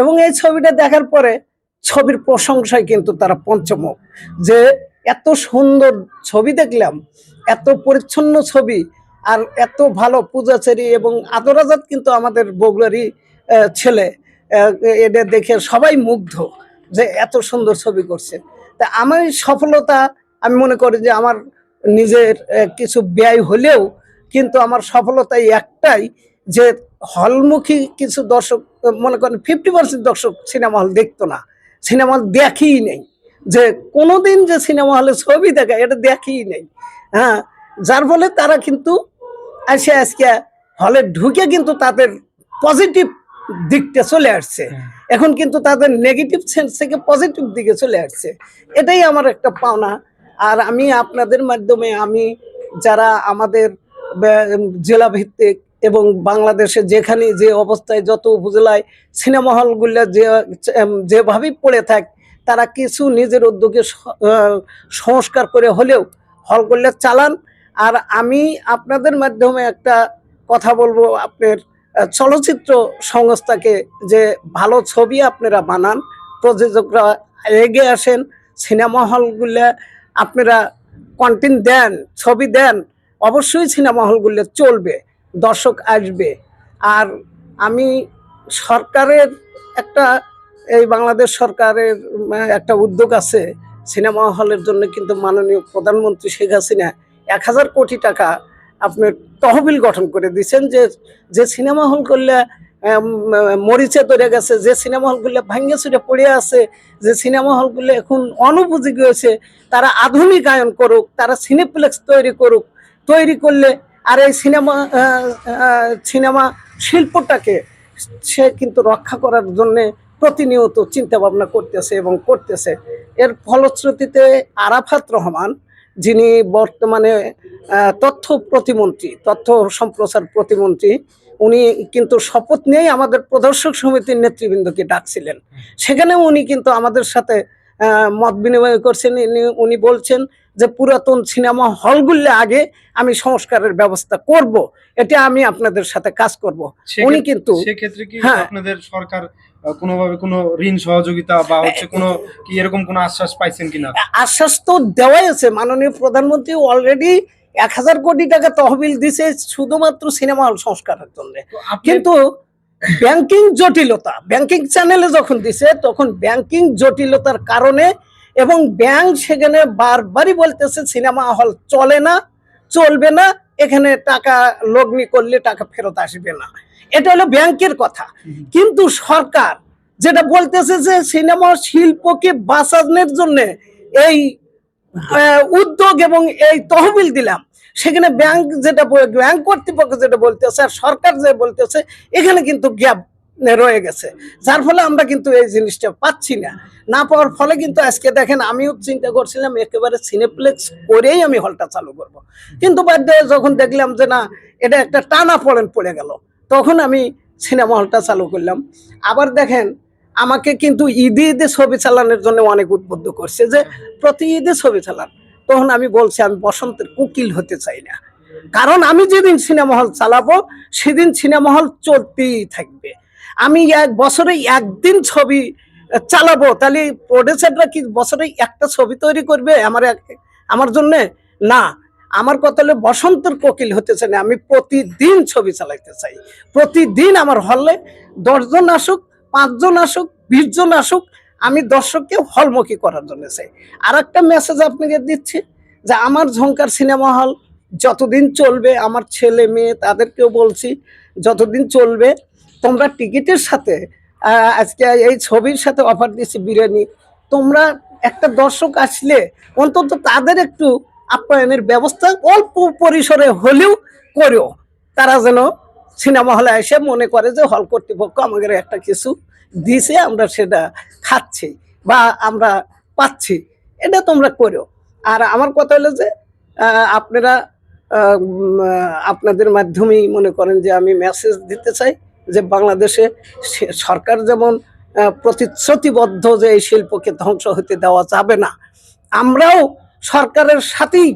এবং এই ছবিটা দেখার পরে ছবির প্রশংসায় কিন্তু তারা পঞ্চমুখ। যে এত সুন্দর ছবি দেখলাম, এত পরিচ্ছন্ন ছবি আর এত ভালো পূজাচারী এবং আদরাজাত কিন্তু আমাদের বগুড়ারই ছেলে এদের দেখে সবাই মুগ্ধ যে এত সুন্দর ছবি করছে। তা আমার সফলতা, আমি মনে করি যে আমার নিজের কিছু ব্যয় হলেও কিন্তু আমার সফলতা এই একটাই যে হলমুখী কিছু দর্শক মনে করেন ফিফটি পার্সেন্ট দর্শক সিনেমা হল দেখতো না। সিনেমা হল দেখেই নেই। যে কোনোদিন যে সিনেমা হলে ছবি দেখা এটা দেখেই নেই। হ্যাঁ যার ফলে তারা কিন্তু আসে আজকে হলে ঢুকে কিন্তু তাদের পজিটিভ দিকটা চলে আসছে। এখন কিন্তু তাদের নেগেটিভ সেন্স থেকে পজিটিভ দিকে চলে আসছে। এটাই আমার একটা পাওনা। আর আমি আপনাদের মাধ্যমে আমি যারা আমাদের জেলা ভিত্তিক এবং বাংলাদেশে যেখানে যে অবস্থায় যত উপজেলায় সিনেমা হলগুলো যে যেভাবেই পড়ে থাক, তারা কিছু নিজের উদ্যোগে সংস্কার করে হলেও হলগুলো চালান। আর আমি আপনাদের মাধ্যমে একটা কথা বলব, আপনার চলচ্চিত্র সংস্থাকে যে ভালো ছবি আপনারা বানান, প্রযোজকরা এগিয়ে আসেন, সিনেমা হলগুলো আপনারা কন্টেন্ট দেন, ছবি দেন, অবশ্যই সিনেমা হলগুলো চলবে। দর্শক আসবে। আর আমি সরকারের একটা, এই বাংলাদেশ সরকারের একটা উদ্যোগ আছে সিনেমা হলের জন্য কিন্তু মাননীয় প্রধানমন্ত্রী শেখ হাসিনা এক হাজার কোটি টাকা আপনার তহবিল গঠন করে দিয়েছেন যে যে সিনেমা হল করলে মরিচে ধরে গেছে, যে সিনেমা হলগুলো ভাঙ্গে ছুটে পড়ে আছে, যে সিনেমা হলগুলো এখন অনুপযোগী হয়েছে, তারা আধুনিকায়ন করুক, তারা সিনেপ্লেক্স তৈরি করুক, তৈরি করলে আর এই সিনেমা সিনেমা শিল্পটাকে সে কিন্তু রক্ষা করার জন্যে প্রতিনিয়ত চিন্তা ভাবনা করতেছে এবং করতেছে। এর ফলশ্রুতিতে আরাফাত রহমান, যিনি বর্তমানে তথ্য প্রতিমন্ত্রী, তথ্য সম্প্রচার প্রতিমন্ত্রী, উনি কিন্তু শপথ নিয়েই আমাদের প্রদর্শক সমিতির নেতৃবৃন্দকে ডাকছিলেন। সেখানে উনি কিন্তু আমাদের সাথে মত বিনিময় করছেন উনি বলছেন যে পুরাতন সিনেমা হলগুলো আগে আমি সংস্কারের ব্যবস্থা করব এটা আমি আপনাদের সাথে কাজ করব। উনি কিন্তু সেক্ষেত্রে কি হ্যাঁ। আপনাদের সরকার কোনোভাবে কোনো ঋণ সহযোগিতা বা হচ্ছে কোনো কি এরকম কোনো আশ্বাস পাইছেন কিনা? আশ্বাস তো দেওয়াই আছে। মাননীয় প্রধানমন্ত্রী অলরেডি এক হাজার কোটি টাকা তহবিল দিছে শুধুমাত্র সিনেমা হল সংস্কারের জন্য। কিন্তু ব্যাংকিং জটিলতা। ব্যাংকিং চ্যানেলে যখন দিছে, তখন ব্যাংকিং জটিলতার কারণে এবং ব্যাংক সেখানে বারবারই বলতেছে, সিনেমা হল চলে না, চলবে না, এখানে টাকা লগ্নি করলে টাকা ফেরত আসবে না। এটা হলো ব্যাংকের কথা। কিন্তু সরকার যেটা বলতেছে যে, সিনেমা শিল্পকে বাঁচানোর জন্য এই উদ্যোগ এবং এই তহবিল দিলাম। সেখানে ব্যাংক যেটা ব্যাংক কর্তৃপক্ষ যেটা বলতেছে আর সরকার যে বলতেছে, এখানে কিন্তু গ্যাপ রয়ে গেছে। যার ফলে আমরা কিন্তু এই জিনিসটা পাচ্ছি না। না পাওয়ার ফলে কিন্তু আজকে দেখেন আমিও চিন্তা করছিলাম, একেবারে সিনেপ্লেক্স করেই আমি হলটা চালু করব। কিন্তু বাদ দিয়ে যখন দেখলাম যে না, এটা একটা টানা পড়েন পড়ে গেল, তখন আমি সিনেমা হলটা চালু করলাম। আবার দেখেন আমাকে কিন্তু ঈদে ঈদে ছবি চালানোর জন্য অনেক উদ্বুদ্ধ করছে যে প্রতি ঈদে ছবি চালান। তখন আমি বলছি, আমি বসন্তের উকিল হতে চাই না। কারণ আমি যেদিন সিনেমা হল চালাবো, সেদিন সিনেমা হল চলতেই থাকবে। আমি এক বছরে একদিন ছবি চালাবো, তাহলে প্রডিউসাররা কি বছরে একটা ছবি তৈরি করবে আমার আমার জন্য? না। আমার কথা হলো বসন্তের কোকিল হতে চাই না। আমি প্রতিদিন ছবি চালাইতে চাই। প্রতিদিন আমার হলে দশজন আসুক পাঁচজন আসুক, বিশ জন আসুক, আমি দর্শককে হলমুখী করার জন্য চাই। আর একটা মেসেজ আপনাকে দিচ্ছি, যে আমার ঝঙ্কার সিনেমা হল যতদিন চলবে, আমার ছেলে মেয়ে তাদেরকেও বলছি, যতদিন চলবে, তোমরা টিকিটের সাথে আজকে এই ছবির সাথে অফার দিচ্ছি বিরিয়ানি, তোমরা একটা দর্শক আসলে অন্তত তাদের একটু আপ্যায়নের ব্যবস্থা অল্প পরিসরে হলেও করো তারা যেন সিনেমা হলে এসে মনে করে যে হল কর্তৃপক্ষ আমাদের একটা কিছু দিছে, আমরা সেটা খাচ্ছি বা আমরা পাচ্ছি, এটা তোমরা করো। আর আমার কথা হলো যে আপনারা আপনাদের মাধ্যমেই মনে করেন যে আমি মেসেজ দিতে চাই যে বাংলাদেশে সরকার যেমন প্রতিশ্রুতিবদ্ধ যে এই শিল্পকে ধ্বংস হতে দেওয়া যাবে না, আমরাও সরকারের সাথেই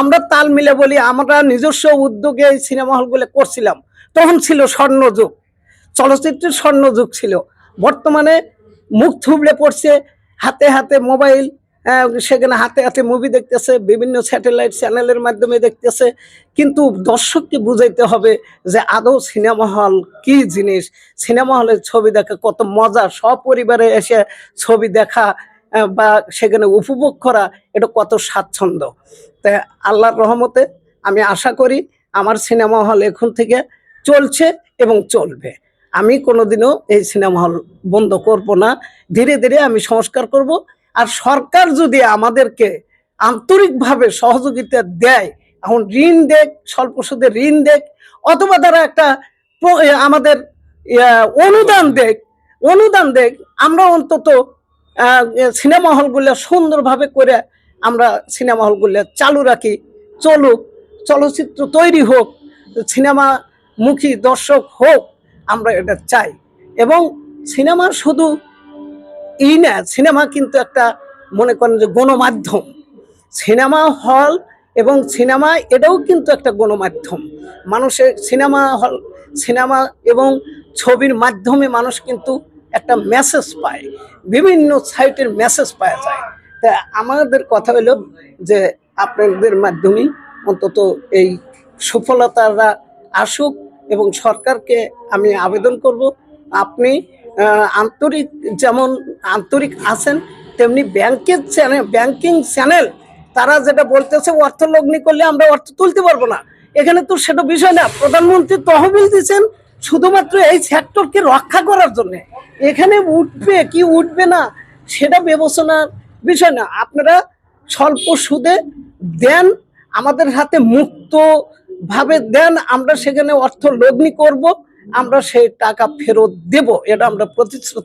আমরা তাল মিলে বলি, আমরা নিজস্ব উদ্যোগে এই সিনেমা হলগুলো করছিলাম। তখন ছিল স্বর্ণযুগ, চলচ্চিত্রের স্বর্ণযুগ ছিল। বর্তমানে মুখ থুবড়ে পড়ছে, হাতে হাতে মোবাইল সেখানে হাতে হাতে মুভি দেখতেছে, বিভিন্ন স্যাটেলাইট চ্যানেলের মাধ্যমে দেখতেছে। কিন্তু দর্শককে বুঝাইতে হবে যে আদৌ সিনেমা হল কি জিনিস? সিনেমা হলের ছবি দেখা কত মজা, সপরিবারে এসে ছবি দেখা বা সেখানে উপভোগ করা, এটা কত স্বাচ্ছন্দ্য। তাই আল্লাহর রহমতে আমি আশা করি আমার সিনেমা হল এখন থেকে চলছে এবং চলবে। আমি কোনোদিনও এই সিনেমা হল বন্ধ করব না। ধীরে ধীরে আমি সংস্কার করব। আর সরকার যদি আমাদেরকে আন্তরিকভাবে সহযোগিতা দেয়, এখন ঋণ দেখ, স্বল্প সুদে ঋণ দেখ, অথবা তারা একটা আমাদের অনুদান দেখ অনুদান দেখ, আমরা অন্তত সিনেমা হলগুলো সুন্দরভাবে করে আমরা সিনেমা হলগুলো চালু রাখি। চলুক, চলচ্চিত্র তৈরি হোক, সিনেমা মুখী দর্শক হোক, আমরা এটা চাই। এবং সিনেমা শুধু ই না, সিনেমা কিন্তু একটা, মনে করেন যে গণমাধ্যম। সিনেমা হল এবং সিনেমা এটাও কিন্তু একটা গণমাধ্যম। মানুষের সিনেমা হল, সিনেমা এবং ছবির মাধ্যমে মানুষ কিন্তু একটা মেসেজ পায়। বিভিন্ন সাইটের মেসেজ পাওয়া যায়। তা আমাদের কথা হলো যে, আপনাদের মাধ্যমে অন্তত এই সফলতারা আসুক এবং সরকারকে আমি আবেদন করব। আপনি আন্তরিক যেমন আন্তরিক আছেন, তেমনি ব্যাংকের চ্যানেল ব্যাংকিং চ্যানেল, তারা যেটা বলতেছে অর্থ লগ্নি করলে আমরা অর্থ তুলতে পারব না। এখানে তো সেটা বিষয় না। প্রধানমন্ত্রী তহবিল দিচ্ছেন শুধুমাত্র এই সেক্টরকে রক্ষা করার জন্য। এখানে উঠবে কি উঠবে না, সেটা বিবেচনার বিষয় না। আপনারা স্বল্প সুদে দেন, আমাদের হাতে মুক্ত ভাবে দেন, আমরা সেখানে অর্থ লগ্নি করব, আমরা সেই টাকা ফেরত দেব, এটা আমরা প্রতিশ্রুতি